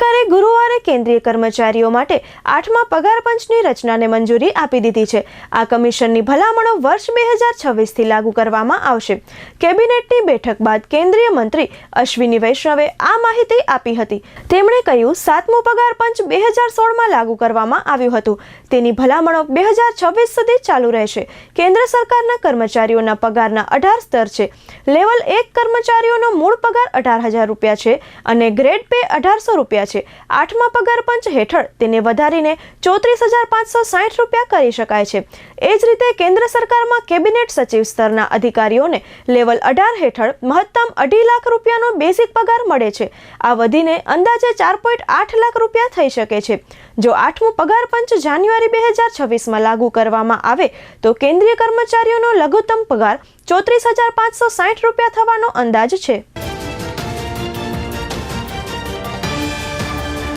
સરકારે ગુરુવારે કેન્દ્રીય કર્મચારીઓ માટે આઠમા પગાર પંચની રચનાને મંજૂરી આપી દીધી છે. આ કમિશનની ભલામણો વર્ષ બે હજાર છવ્વીસથી લાગુ કરવામાં આવશે. કેબિનેટની બેઠક બાદ કેન્દ્રીય મંત્રી અશ્વિની વૈષ્ણવે આ માહિતી આપી હતી. તેમણે કહ્યું, સાતમું પગાર પંચ બે હજાર સોળમાં લાગુ કરવામાં આવ્યું હતું. તેની ભલામણો બે હજાર છવ્વીસ સુધી ચાલુ રહેશે. કેન્દ્ર સરકારના કર્મચારીઓના પગારના અઢાર સ્તર છે. લેવલ એક કર્મચારીઓનો મૂળ પગાર અઢાર હજાર રૂપિયા છે અને ગ્રેડ પે અઢારસો રૂપિયા છે આઠમા પગાર પંચ હેઠળ તેને વધારીને ચોત્રીસ હજાર પાંચસો સાઠ રૂપિયા કરી શકાય છે. એ જ રીતે કેન્દ્ર સરકારમાં કેબિનેટ સચિવ સ્તરના અધિકારીઓને લેવલ અઢાર હેઠળ મહત્તમ અઢી લાખ રૂપિયાનો બેઝિક પગાર મળે છે. આ વધીને અંદાજે ચાર પોઈન્ટ આઠ લાખ રૂપિયા થઈ શકે છે. જો આઠમું પગાર પંચ જાન્યુઆરી બે હજાર છવ્વીસમાં લાગુ કરવામાં આવે, તો કેન્દ્રીય કર્મચારીઓનો લઘુત્તમ પગાર ચોત્રીસ હજાર પાંચસો સાઠ રૂપિયા થવાનો અંદાજ છે.